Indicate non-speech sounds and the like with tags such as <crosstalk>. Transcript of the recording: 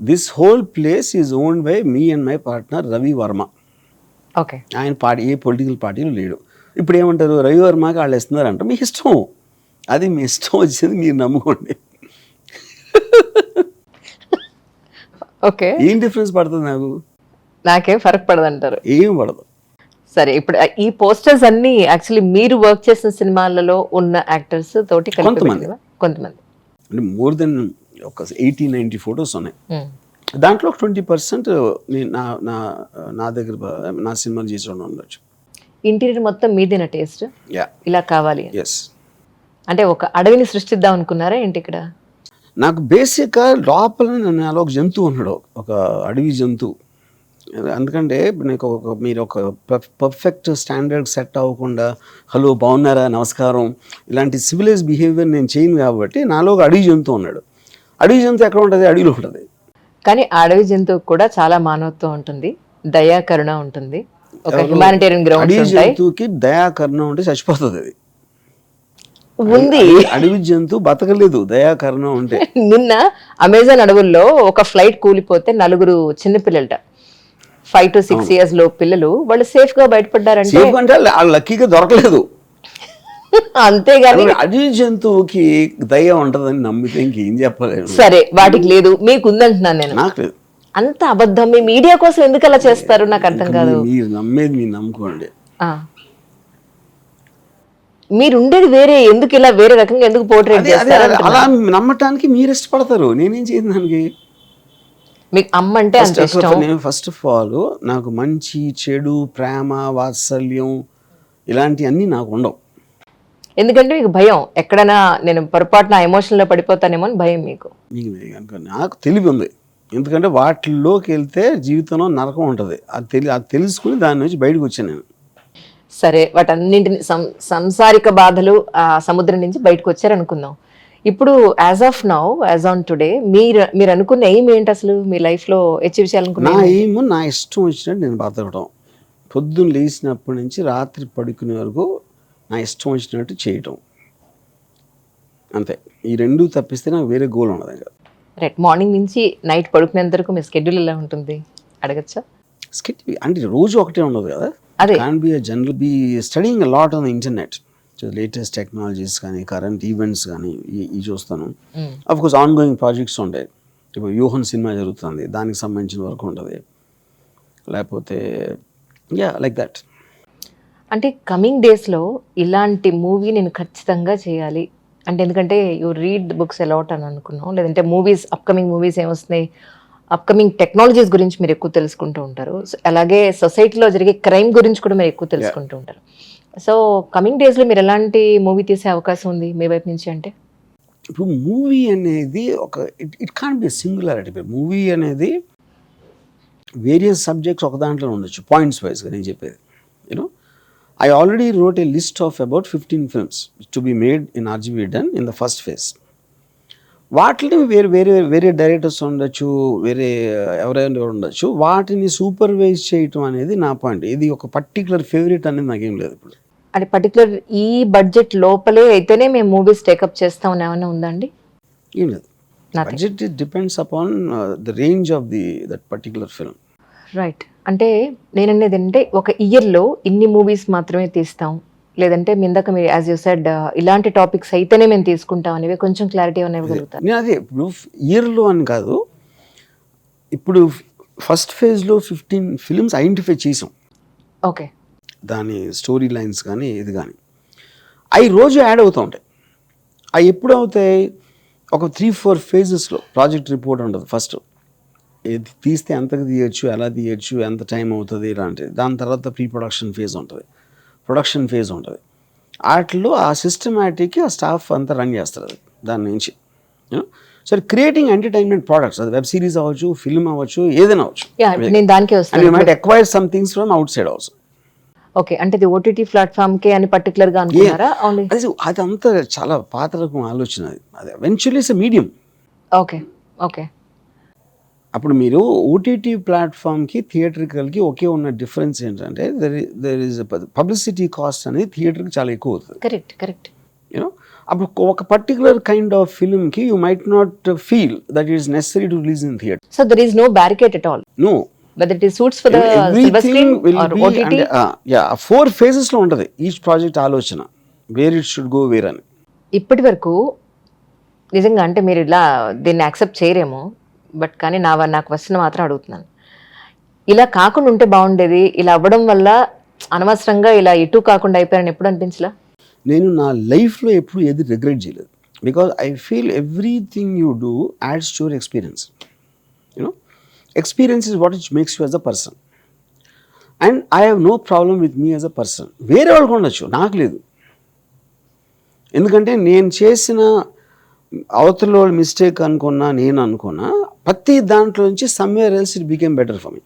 This whole place is owned by me and my partner Ravi Varma okay. ఆయన party ఏ political పార్టీలో లేడు. ఇప్పుడు ఏమంటారు? రవి వర్మకి వాళ్ళు ఇస్తున్నారంట మీ ఇష్టం. అది మీ ఇష్టం వచ్చింది మీరు నమ్ముకోండి. ఓకే. ఏం డిఫరెన్స్ పడుతుంది నాకు? నాకేం ఫరక్ పడదంటారు. ఏం పడదు. సరే ఇప్పుడు ఈ పోస్టర్స్ అన్ని యాక్చువల్లీ మీరు వర్క్ చేసిన సినిమాలలో ఉన్న యాక్టర్స్ తోటి కొంతమంది. కొంతమంది. అంటే మోర్ దెన్ ఒక ఎయిటీ నైంటీ ఫొటోస్ ఉన్నాయి. మ్మ్. దాంట్లో ట్వంటీ పర్సెంట్ నా నా నా దగ్గర నా సినిమాలు చేసి ఉండొచ్చు. ఇంటీరియర్ మొత్తం మీదేనా టేస్ట్? ఇలా కావాలి. ఎస్ అంటే ఒక అడవిని సృష్టిద్దాం అనుకున్నారా ఏంటి ఇక్కడ? నాకు బేసిక్గా లోపల అలా ఒక జంతువు ఉన్నాడు. ఒక అడవి జంతువు. ఎందుకంటే నీకు ఒక మీరు ఒక పర్ఫెక్ట్ స్టాండర్డ్ సెట్ అవ్వకుండా హలో బాగున్నారా? నమస్కారం. ఇలాంటి సివిలైజ్ బిహేవియర్ నేను చేయను కాబట్టి నాలో ఒక అడవి జంతువు ఉన్నాడు. అడవి జంతువు ఎక్కడ ఉంటుంది? అడవిలో ఉంటుంది. కానీ అడవి జంతువుకు కూడా చాలా మానవత్వం ఉంటుంది. దయా కరుణ ఉంటుంది. ఒక హ్యుమానిటేరియన్ గ్రౌండ్స్ అడవి జంతువుకి దయాకరణం ఉంటే చచ్చిపోతుంది అది. ఉంది. అడవి జంతువు బతకలేదు దయాకరణం ఉంటే. <laughs> నిన్న అమెజాన్ అడవుల్లో ఒక ఫ్లైట్ కూలిపోతే నలుగురు చిన్నపిల్లలట. ఫైవ్ టు సిక్స్ ఇయర్స్లో పిల్లలు వాళ్ళు సేఫ్గా బయటపడ్డారంటే లక్కీగా దొరకలేదు. <laughs> అంతేగాని అడవి జంతువుకి దయ ఉంటదని నమ్మితే ఇంకేం చెప్పలేను సరే వాటికి లేదు. మీకు ఉందంటున్నాను నేను. నాకు లేదు. అంత అబద్ధం. మీ మీడియా కోసం ఎందుకు అలా చేస్తారు? నాకు అర్థం కాదు. మీరు నమ్మేది మీరు నమ్ముకోండి. మీరు ఉండేది వేరే. ఎందుకు ఇలా వేరే రకంగా ఎందుకు పోర్ట్రేట్ చేస్తారు అలా నమ్మటానికి మీరు ఇష్టపడతారు. నేనేం చేయను దానికి? మీకు అమ్మ అంటే అంత ఇష్టం. నేను ఫస్ట్ ఆఫ్ ఆల్ నాకు మంచి చెడు ప్రేమ వాత్సల్యం ఇలాంటివన్నీ నాకు ఉండవు. ఎందుకంటే మీకు భయం. ఎక్కడైనా నేను పొరపాటున ఎమోషన్లో పడిపోతానేమో అని భయం మీకు. నాకు తెలివి ఉంది. ఎందుకంటే వాటిల్లోకి వెళ్తే జీవితంలో నరకం ఉంటుంది. అది తెలి అది తెలుసుకుని దాని నుంచి బయటకు వచ్చాను నేను. సరే వాటన్నింటిని సంసారిక బాధలు ఆ సముద్రం నుంచి బయటకు వచ్చారు అనుకుందాం ఇప్పుడు as of now as on today మీరు మీరు అనుకున్న ఎయిమ్ ఏంటి అసలు? మీ లైఫ్లో అచీవ్ చేయాలనుకున్నా నా ఏమో నా ఇష్టం వచ్చినట్టు నేను బతకడం పొద్దున్న లేచినప్పటి నుంచి రాత్రి పడుకునే వరకు నా ఇష్టం వచ్చినట్టు చేయటం. అంతే. ఈ రెండు తప్పిస్తే నాకు వేరే గోల్ ఉండదు ఇంకా. రైట్ మార్నింగ్ నుంచి నైట్ పడుకునేంత వరకు మీ స్కెడ్యూల్ ఎలా ఉంటుంది? అడగచ్చా? స్కిట్ అంటే రోజు ఒకటే ఉండదు కదా? అదే. Can be general be studying lot on the internet latest technologies కానీ కరెంట్ ఈవెంట్స్ కానీ ఇవి చూస్తాను. Of course ongoing projects ఉంటాయి. ఇప్పుడు వ్యూహన్ సినిమా జరుగుతుంది. దానికి సంబంధించిన వరకు ఉంటుంది. లేకపోతే యా లైక్ దట్ అంటే కమింగ్ డేస్లో ఇలాంటి మూవీ నేను ఖచ్చితంగా చేయాలి. అంటే ఎందుకంటే యూ రీడ్ బుక్స్ అలాట్ అని అనుకున్నాం లేదంటే మూవీస్ అప్కమింగ్ మూవీస్ ఏమొస్తున్నాయి అప్కమింగ్ టెక్నాలజీస్ గురించి మీరు ఎక్కువ తెలుసుకుంటూ ఉంటారు. అలాగే సొసైటీలో జరిగే క్రైమ్ గురించి కూడా మీరు ఎక్కువ తెలుసుకుంటూ ఉంటారు. సో కమింగ్ డేస్లో మీరు ఎలాంటి మూవీ తీసే అవకాశం ఉంది మీ వైపు నుంచి అంటే? ఇప్పుడు మూవీ అనేది ఒక it it can be singularity movie అనేది వేరియస్ సబ్జెక్ట్స్ ఒక దాంట్లో ఉండొచ్చు పాయింట్స్ వైజ్గా నేను చెప్పేది. I already wrote a list of about fifteen films to be made in RGB done in the first phase వాటిని వేరే వేరే వేరే డైరెక్టర్స్ ఉండొచ్చు వేరే ఎవరైనా ఉండొచ్చు వాటిని సూపర్వైజ్ చేయటం అనేది నా పాయింట్ ఇది ఒక పర్టికులర్ ఫేవరెట్ అనేది నాకేం లేదు ఇప్పుడు. అంటే పర్టికులర్ ఈ బడ్జెట్ లోపలే అయితేనే మేము మూవీస్ టేకప్ చేస్తామని ఏమైనా ఉందండి ఏం లేదు. Budget depends upon the range of the that particular film right అంటే నేను అనేది అంటే ఒక ఇయర్లో ఇన్ని మూవీస్ మాత్రమే తీస్తాం. లేదంటే మీ ఇందాక మీరు యాజ్ యూ సెడ్ ఇలాంటి టాపిక్స్ అయితేనే మేము తీసుకుంటాం అనేవి కొంచెం క్లారిటీ అనేవి ఇవ్వగలుగుతారు? నేను అదే ఇప్పుడు ఇయర్లో అని కాదు ఇప్పుడు ఫస్ట్ ఫేజ్లో ఫిఫ్టీన్ ఫిల్మ్స్ ఐడెంటిఫై చేసాం. ఓకే. దాని స్టోరీ లైన్స్ కానీ ఇది కానీ. అవి రోజు యాడ్ అవుతూ ఉంటాయి. అవి ఎప్పుడు అవుతాయి ఒక త్రీ ఫోర్ ఫేజెస్లో ప్రాజెక్ట్ రిపోర్ట్ ఉంటుంది ఫస్ట్. ఇది తీస్తే ఎంతకు తీయచ్చు ఎలా తీయచ్చు ఎంత టైం అవుతుంది ఇలాంటిది. దాని తర్వాత ప్రీ ప్రొడక్షన్ ఫేజ్ ఉంటుంది. ప్రొడక్షన్ ఫేజ్ ఉంటుంది. వాటిలో ఆ సిస్టమేటిక్ ఆ స్టాఫ్ అంతా రన్ చేస్తారు దాని నుంచి. సరే క్రియేటింగ్ ఎంటర్టైన్మెంట్ ప్రోడక్ట్స్ అది వెబ్ సిరీస్ అవ్వచ్చు ఫిల్మ్ అవ్వచ్చు ఏదైనా అవ్వచ్చు. నేను దానికే వస్తాను. Acquire some things from outside also okay అంటే ఇది ఓటీటీ ప్లాట్ఫామ్ కే అని పర్టికులర్గా అనుకున్నారా అది అదంతా చాలా పాత రకం ఆలోచన అది. Eventually is medium okay okay అప్పుడు మీరు ఓటీటీ ప్లాట్ఫామ్కి థియేటర్కల్కి ఒకే ఉన్న డిఫరెన్స్ ఏంటంటే దర్ దర్ పబ్లిసిటీ కాస్ట్ అనేది థియేటర్కి చాలా ఎక్కువ అవుతుంది. కరెక్ట్ కరెక్ట్ యూనో అప్పుడు ఒక particular kind of ఫిల్మ్కి you might not feel that is necessary to release in theatre so there is no barricade at all no whether it is suits for the silver screen or OTT yeah four ఫేజెస్లో ఉంటుంది. Each project ఆలోచన where it should go where అని. ఇప్పటి వరకు నిజంగా అంటే మీరు ఇలా దీన్ని యాక్సెప్ట్ చేయరేమో బట్ కానీ నా నా క్వశ్చన్ మాత్రం అడుగుతున్నాను. ఇలా కాకుండా ఉంటే బాగుండేది ఇలా అవ్వడం వల్ల అనవసరంగా ఇలా ఇటు కాకుండా అయిపోయారని ఎప్పుడు అనిపించలా? నేను నా లైఫ్లో ఎప్పుడు ఏది రిగ్రెట్ చేయలేదు. Because I feel everything you do adds to your experience you know experience is what it makes you as a person and I have no problem with me as a person వేరే వాళ్ళకు ఉండొచ్చు నాకు లేదు. ఎందుకంటే నేను చేసిన అవతల mistake అనుకున్నా నేను అనుకున్నా ప్రతి దాంట్లో నుంచి somewhere else it became better for me